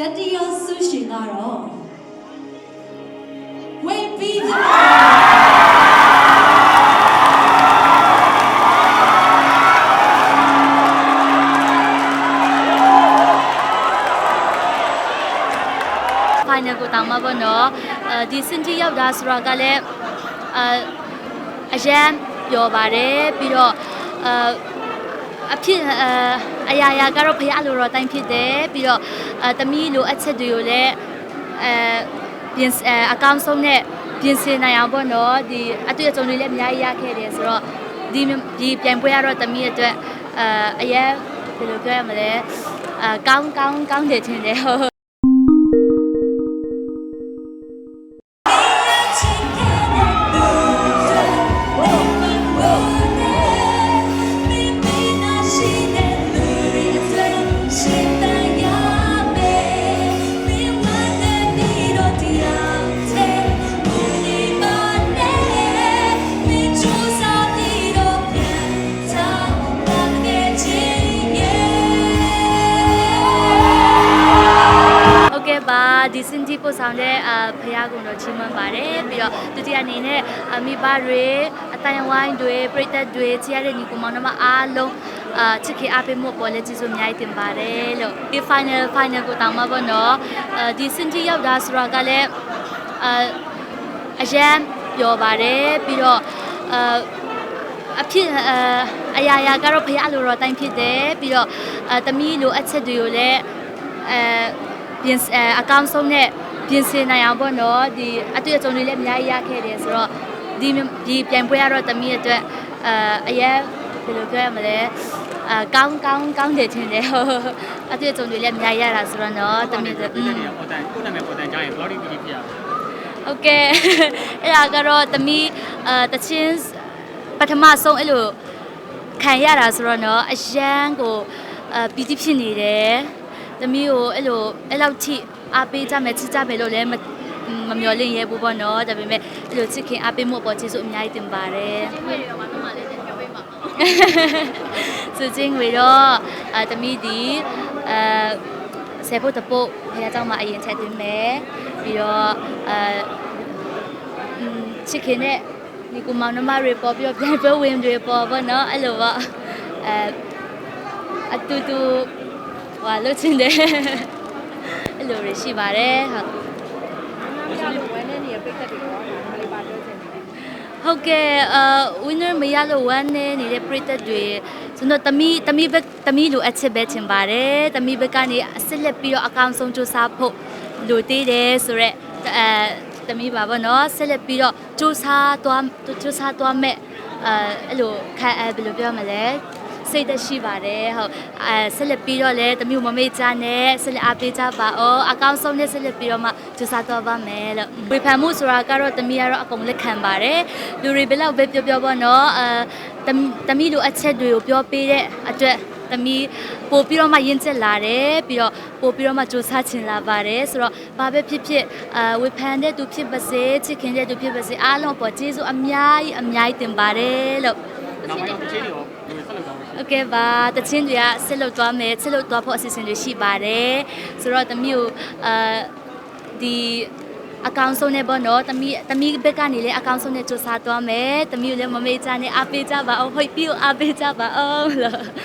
တတိယဆုရှင်ကတော့ဝိပီးသူဖိုင်နယ်ကိုတောင်းမှာပေါ့နော်အဲဒီစင်တီရောက်တာဆိုတော့ကလည်းအအရန်ပျော်ပါတယ်ပြီးတော့အ အဖြစ်အအရာရာကတော့ဖရလိုတော့တိုင်းဖြစ်တယ်ပြီးတော့အတမီးလိုအပ်ချက်တွေကိုလည်းအဲပြင်အအကောင့်ဆုံးနဲ့ပြင်ဆင်နိုင်အောင်ပေါ့နော်ဒီအတွေ့အကြုံတွေလည်းအများကြီးရခဲ့တယ်ဆိုတော့ဒီဒီပြိုင်ပွဲရတော့တမီးအတွက်အအရန်ဘယ်လိုပြောရမလဲအကောင်းကောင်းကောင်းတယ်ထင်တယ်ဟုတ် ပါဒီစင်တီပို့ဆောင်တဲ့အာဖရားကုံတော်ချီးမွမ်းပါတယ်ပြီးတော့ဒုတိယအနေနဲ့အမိဘတွေအတိုင်းဝိုင်းတွေပြည်သက်တွေချီရတဲ့ညီကောင်မောင်နှမအားလုံးအာချစ်ခင်အားပေးမှုပေါ်လက်ကျေးဇူးအများကြီးတင်ပါတယ်လို့ဒီ final final ကိုတောင်းမှာပေါ့နော်အဲဒီစင်တီရောက်တာဆိုတော့ကလည်းအာအရန်ပျော်ပါတယ်ပြီးတော့အာအဖြစ်အအရာရာကတော့ဖရလိုတော့တိုင်းဖြစ်တယ်ပြီးတော့အတမီးလိုအပ်ချက်တွေကိုလည်းအဲ ပြင်ဆင်အကောင့်ဆုံးနဲ့ပြင်ဆင်နိုင်အောင်ပေါ့နော်ဒီအတွေ့အကြုံတွေလည်းအများကြီးရခဲ့တယ်ဆိုတော့ဒီဒီပြိုင်ပွဲရတော့တမီးအတွက်အဲအရင်ဘယ်လိုပြောရမလဲအကောင်းကောင်းကောင်းတယ်ထင်တယ်ဟုတ်အတွေ့အကြုံတွေလည်းအများကြီးရတာဆိုတော့နော်တမီးအတွက် ပြည်နယ်ပေါ်တန်ကိုယ်နာမည်ပေါ်တန်ကြားရင်ဘယ်လိုဒီပြည်ဖြစ်ရလဲ โอเคအဲ့ဒါကတော့တမီးအဲတချင်းပထမဆုံးအဲ့လိုခံရတာဆိုတော့เนาะအရန်ကိုအဲပီတိဖြစ်နေတယ် တမီးကိုအဲ့လိုအဲ့လောက်ထိအားပေးကြမယ်ချစ်ကြမယ်လို့လည်းမမမျှော်လင့်ရဲဘူးပေါ့နော်ဒါပေမဲ့အဲ့လိုချစ်ခင်အားပေးမှုအပေါ်ကျေးဇူးအများကြီးတင်ပါတယ်စုချင်းဝေတော့အဲတမီးဒီအဲဆယ်ဖို့တပုတ်ဖခင်เจ้าမှာအရင်ထည့်သွင်းမယ်ပြီးတော့အဲ อืมချစ်ခင်နဲ့ဒီကူမောင်နှမတွေပေါ်ပြီးတော့ပြန်ပွဲဝင်တွေပေါ်ပေါ့နော်အဲ့လိုပေါ့အဲအတူတူ ဟိုလုတ်ချင်တယ်အဲ့လိုတွေရှိပါတယ်ဟုတ်ဟုတ်ကဲ့အာ winner မရလို့ဝမ်းနေနေတဲ့ပြည်သက်တွေကျွန်တော်တမီတမီဘက်တမီလိုအပ်ချက်ပဲချင်ပါတယ်တမီဘက်ကနေအစစ်လက်ပြီးတော့အကောင့်ဆုံးစူးစမ်းဖို့လိုသေးတယ်ဆိုတော့အဲတမီပါဗောနော်ဆက်လက်ပြီးတော့စူးစမ်းသွားစူးစမ်းသွားမဲ့အဲအဲ့လိုခံအဲဘယ်လိုပြောမလဲ စိတ်သက်ရှိပါတယ်ဟုတ်အဲဆက်လက်ပြီးတော့လည်းတမျိုးမမေ့ကြနဲ့ဆက်လက်အားပေးကြပါအောင်အကောင့်ဆုံးနဲ့ဆက်လက်ပြီးတော့မှစူးစမ်းသွားပါမယ်လို့ဝေဖန်မှုဆိုတာကတော့တမီကတော့အကုန်လက်ခံပါတယ်လူတွေဘယ်လောက်ပဲပြောပြောပေါ့နော်အဲတမီတမီလိုအချက်တွေကိုပြောပေးတဲ့အတွက်တမီပို့ပြီးတော့မှရင့်ကျက်လာတယ်ပြီးတော့ပို့ပြီးတော့မှစူးစမ်းချင်လာပါတယ်ဆိုတော့ဘာပဲဖြစ်ဖြစ်အဲဝေဖန်တဲ့သူဖြစ်ပါစေချစ်ခင်တဲ့သူဖြစ်ပါစေအားလုံးပေါ်ကျေးဇူးအများကြီးအများကြီးတင်ပါတယ်လို့နောက်ပိုင်းတော့တစ်ချိန်ရော ဟုတ်ကဲ့ပါတချင်းတွေကဆစ်လုပ်သွားမယ်ဆစ်လုပ်သွားဖို့အစီအစဉ်တွေရှိပါတယ်ဆိုတော့တမီးကိုအာဒီအကောင့်ဆုံးနဲ့ပေါ့နော်တမီးတမီးဘက်ကနေလည်းအကောင့်ဆုံးနဲ့စူးစမ်းသွားမယ်တမီးကိုလည်းမမေ့ကြနဲ့အားပေးကြပါအောင်ဟုတ်ပြီအားပေးကြပါအောင်လို့